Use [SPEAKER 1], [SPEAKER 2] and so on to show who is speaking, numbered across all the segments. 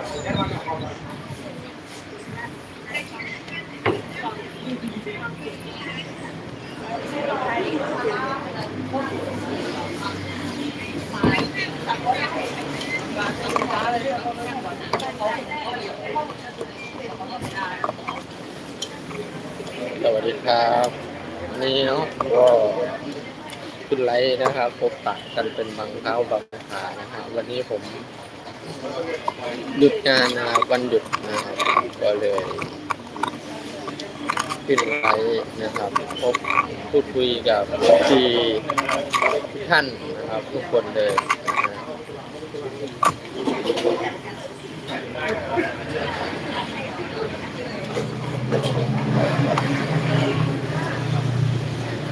[SPEAKER 1] สวัสดีครับนนี้เนาะก็ขึ้นไลฟ์นะครับ พบปะกันเป็นบางคราวบางครานะครับ วันนี้ผม หยุดงานนะครับวันหยุดนะครับก็เลยขึ้นไลฟ์นะครับพบพูดคุยกับที่ทุกท่านนะครับทุกคนเลยนะ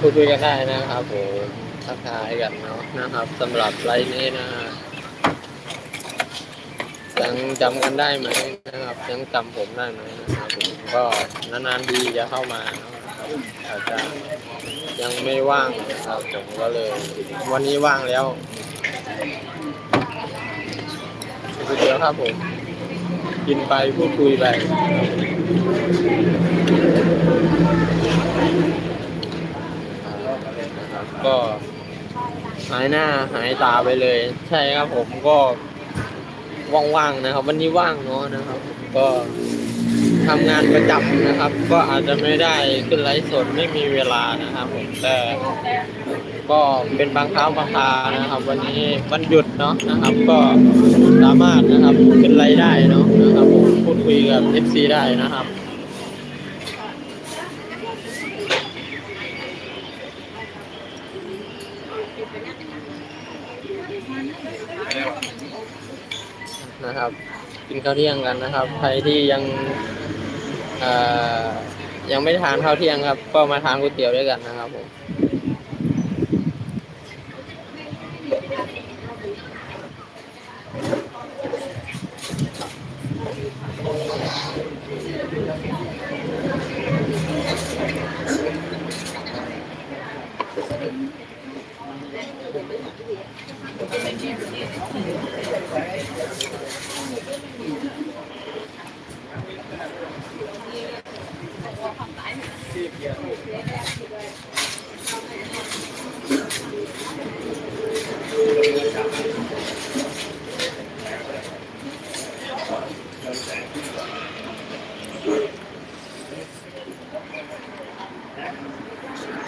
[SPEAKER 1] พูดคุยกันได้นะครับผมทักทายกันเนาะนะครับสำหรับไลฟ์นี้นะฮะ ยังจำกันได้ไหมนะครับ ยังจำผมได้ไหมนะครับผมก็นานๆทีจะเข้ามานะครับอาจจะยังไม่ว่างนะครับผมก็เลย วันนี้ว่างแล้วก๋วยเตี๋ยวครับผม กินไปพูดคุยไปก็หายหน้าหายตาไปเลย ใช่ครับผมก็ ว่างๆนะครับ วันนี้ว่างเนาะนะครับ ก็ทำงานประจำนะครับ ก็อาจจะไม่ได้ขึ้นไลฟ์สดไม่มีเวลานะครับผมแต่ก็เป็นบางครั้งบางครานะครับ วันนี้วันหยุดเนาะนะครับ ก็สามารถนะครับขึ้นไลฟ์ได้เนาะนะครับผมพูดคุยกับเอฟซีได้นะครับ กินข้าวเที่ยงกันนะครับ ใครที่ยังยังไม่ทานข้าวเที่ยงครับ ก็มาทานก๋วยเตี๋ยวด้วยกันนะครับผม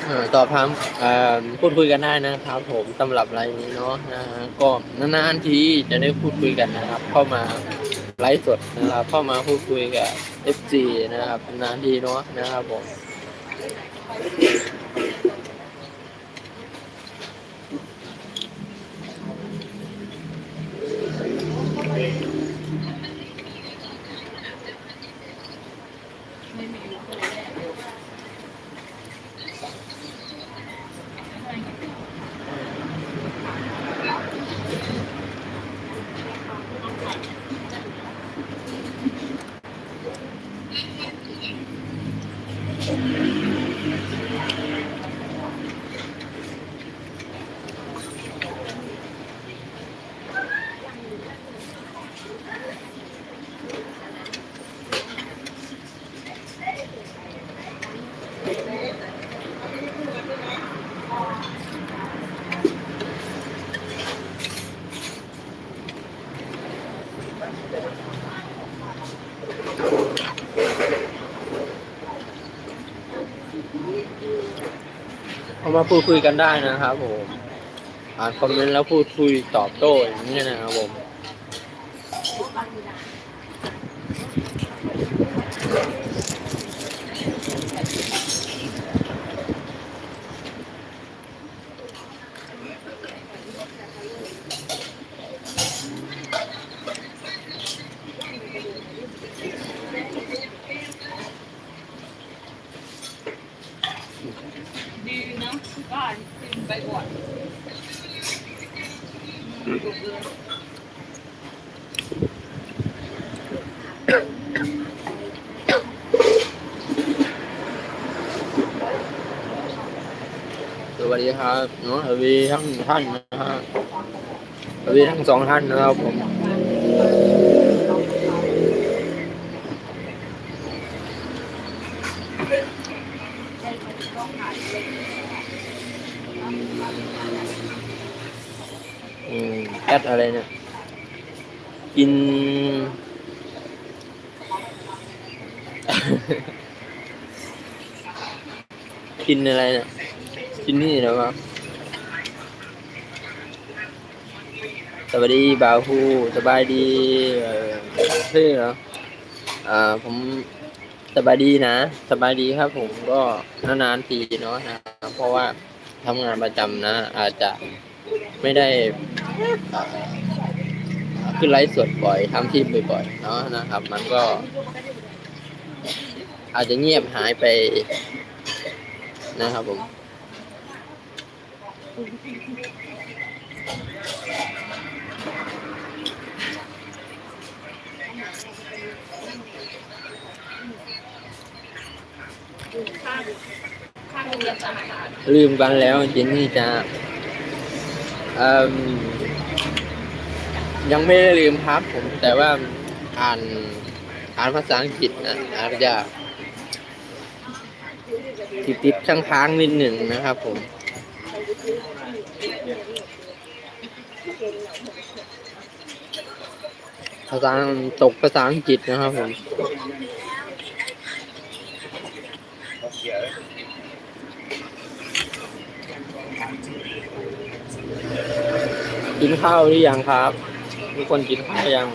[SPEAKER 1] อ่อตอบคำเอ่อพูดคุยกันได้นะครับผมสำหรับไลน์นี้เนาะนะฮะก็นานๆทีจะได้พูดคุยกันนะครับ เข้ามาไลฟ์สดนะครับเข้ามาพูดคุยกับ FG นะครับนานทีเนาะนะครับผม Thank you. ามาพูดคุยกันได้นะครับผมอ่านคอมเมนต์แล้วพูดคุยตอบโต้อย่างนี้นะครับผม
[SPEAKER 2] ดีนะบ้านไป ก่อน
[SPEAKER 1] สวัสดีครับเนาะสวัสดีทั้งท่านนะฮะสวัสดีทั้งสองท่านนะครับผม กิน กินอะไรเนี่ยกินนี่เหรอวะสวัสดีบ่าวฮูสบายดีเออชื่เหรออ่าผมสบายดีนะสบายดีครับ ผมก็นานๆทีเนาะนะเพราะว่าทำงานประจำนะ อาจจะไม่ได้ ขึ้นไลฟ์สดบ่อยทำที่บ่อยๆเนาะนะครับ มันก็ อาจจะเงียบหายไปนะครับผมลืมกันแล้วเจนนี่จะ ยังไม่ได้ลืมครับผมแต่ว่าอ่านอ่านภาษาอังกฤษนะอาจจะติดติดๆค้างนิดหนึ่งนะครับผมภาษาตกภาษาอังกฤษนะครับผม กินข้าวหรือยังครับ ทุกคนกินข้าวยัง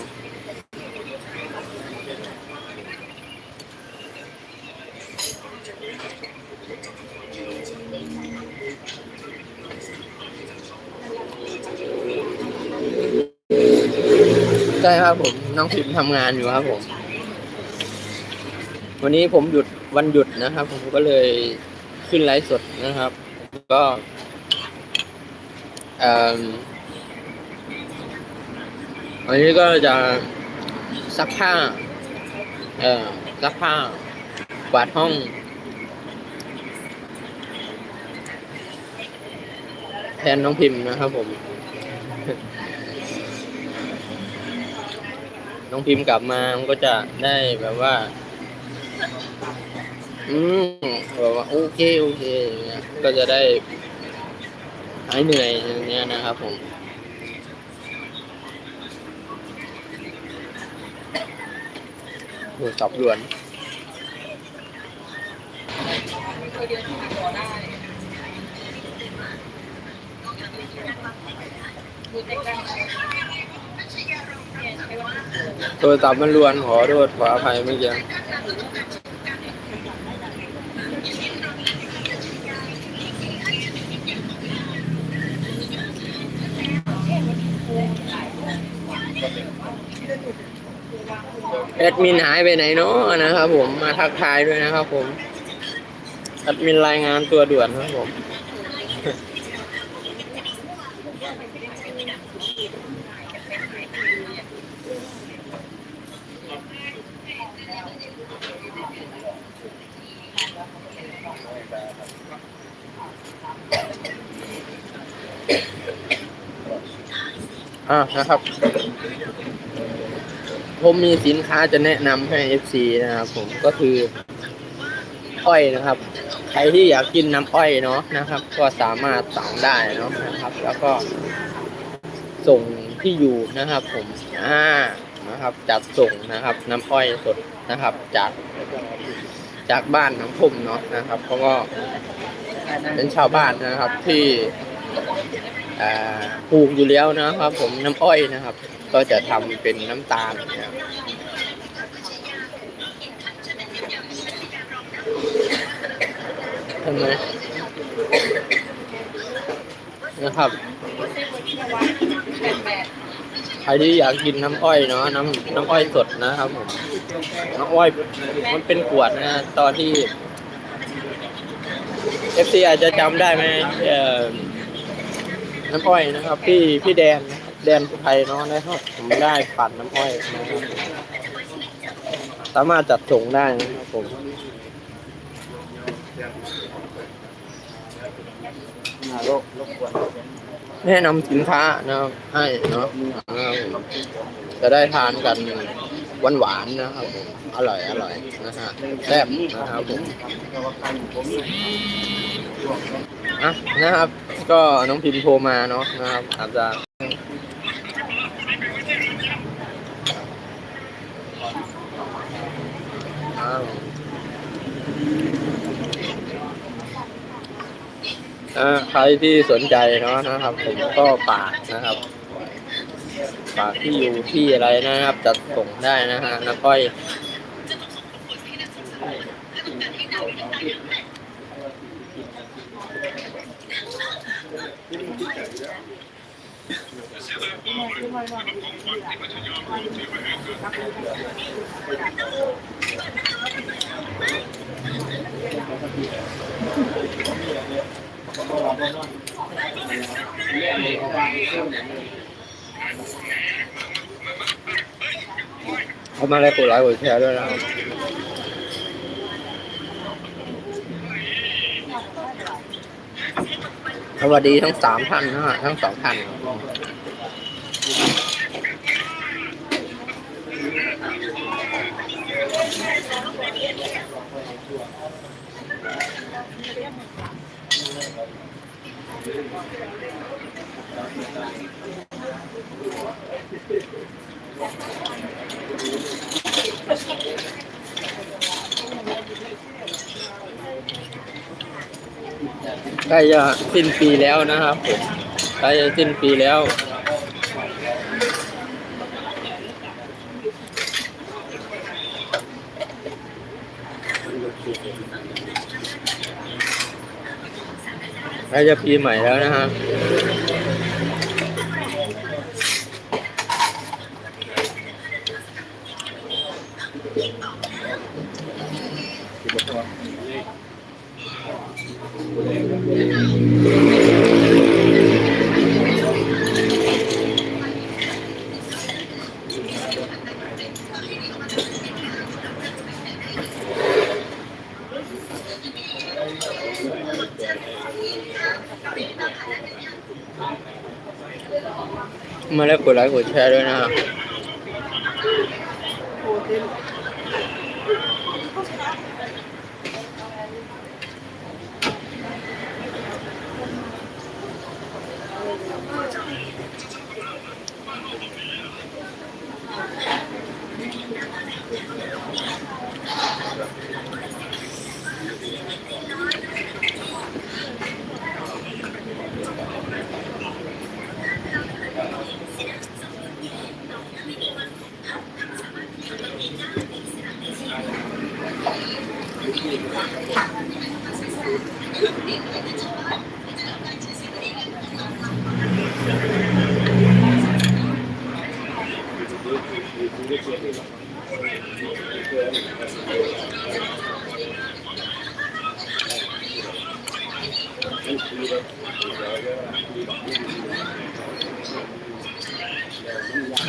[SPEAKER 1] ใช่ครับผมน้องพิมพ์ทำงานอยู่ครับผม วันนี้ผมหยุดวันหยุดนะครับ ผมก็เลยขึ้นไลฟ์สดนะครับ ก็เอ่อ วันนี้ก็จะซักผ้า เอ่อซักผ้ากวาดห้อง แทนน้องพิมพ์นะครับผม น้องพิมพ์กลับมามันก็จะได้แบบว่า อืมแบบว่าโอเคโอเค ก็จะได้หายเหนื่อยอย่างเงี้ยนะครับผม โหสับด่วน
[SPEAKER 2] เคยเดินที่หัวได้ดูแต่กันเนี่ยใช่ว่า
[SPEAKER 1] โทรศัพท์มันรวนขอโทษขออภัยเมื่อกี้ แอดมินหายไปไหนเนาะนะครับผมมาทักทายด้วยนะครับผมแอดมินรายงานตัวด่วนครับผมอ่านะครับ ผมมีสินค้าจะแนะนำให้ FC นะครับผมก็คืออ้อยนะครับ ใครที่อยากกินน้ำอ้อยเนาะนะครับ ก็สามารถสั่งได้เนาะนะครับ แล้วก็ส่งที่อยู่นะครับ ผมอ่านะครับ จัดส่งนะครับ น้ำอ้อยสดนะครับ จากจากบ้านน้องพุ่มเนาะนะครับเขาก็เป็นชาวบ้านนะครับที่อ่าปลูกอยู่แล้วนะครับ ผมน้ำอ้อยนะครับ ก็จะทำเป็นน้ำตาลนะครับเห็นไหมนะครับใครที่อยากกินน้ำอ้อยเนาะน้ำน้ำอ้อยสดนะครับผมน้ำอ้อยมันเป็นขวดนะตอนที่เอฟซีอาจจะจำได้ไหมน้ำอ้อยนะครับ พี่พี่แดนน แดนไทยเนาะนะครับผมได้ปั่นน้ำอ้อยนะครับสามารถจัดส่งได้นะครับผมแนะนำสินค้านะครับให้เนาะจะได้ทานกันหวานๆนนะครับผมอร่อยอร่อยนะฮะแซ่บนะครับผมอะนะครับ ก็น้องพิมโทรมาเนาะนะครับอาจจะ ใครที่สนใจเนาะนะครับ ผมก็ฝากนะครับฝากที่อยู่ที่อะไรนะครับ จัดส่งได้นะฮะแล้วก็อ เอามาเลยกดไลค์กดแชร์ด้วยนะครับสวัสดีทั้งสามท่านนะฮะทั้งสองท่าน ใกล้จะสิ้นปีแล้วนะครับผมใกล้จะสิ้นปีแล้ว ใกล้จะปีใหม่แล้วนะครับ วยนะ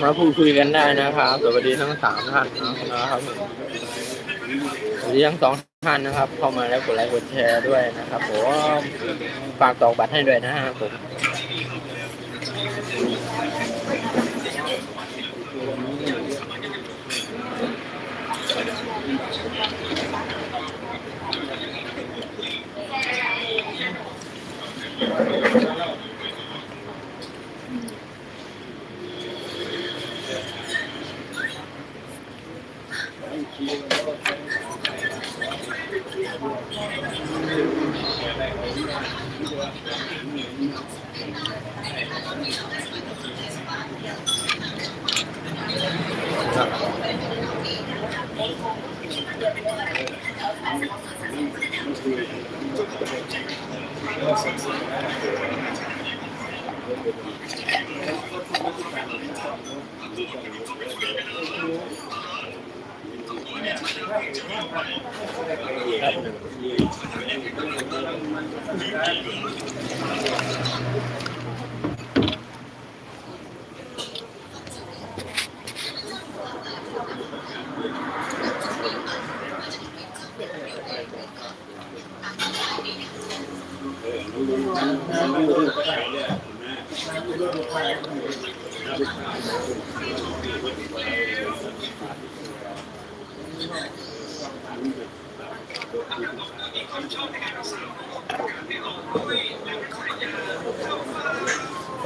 [SPEAKER 1] มาพูดคุยกันได้นะครับสวัสดีทั้งสามท่านนะครับสวัสดีทั้งสองท่านนะครับ เข้ามาแล้วกดไลค์กดแชร์ด้วยนะครับผมฝากตอกบัตรให้ด้วยนะครับผม 这个。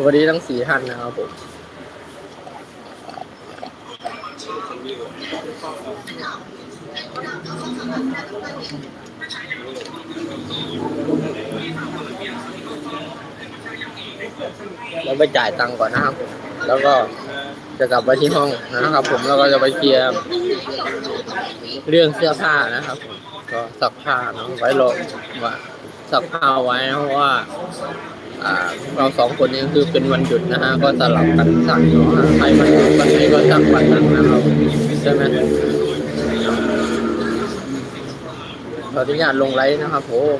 [SPEAKER 1] วัสดีทั้งสี่ท่านนะครับผมแล้วไปจ่ายตังค์ก่อนนะครับ แล้วก็จะกลับไปที่ห้องนะครับ ผมแล้วก็จะไปเคลียร์เรื่องเสื้อผ้านะครับก็ซักผ้าเนาะไว้รอว่าซักผ้าไว้เพราะว่า เราสองคนนี้คือเป็นวันหยุดนะฮะก็สลับกันซักเนาะใครวันหยุดวันนี้ก็ซักวันนั้นนะครับใช่ไหมขออนุญาตลงไลฟ์นะครับผม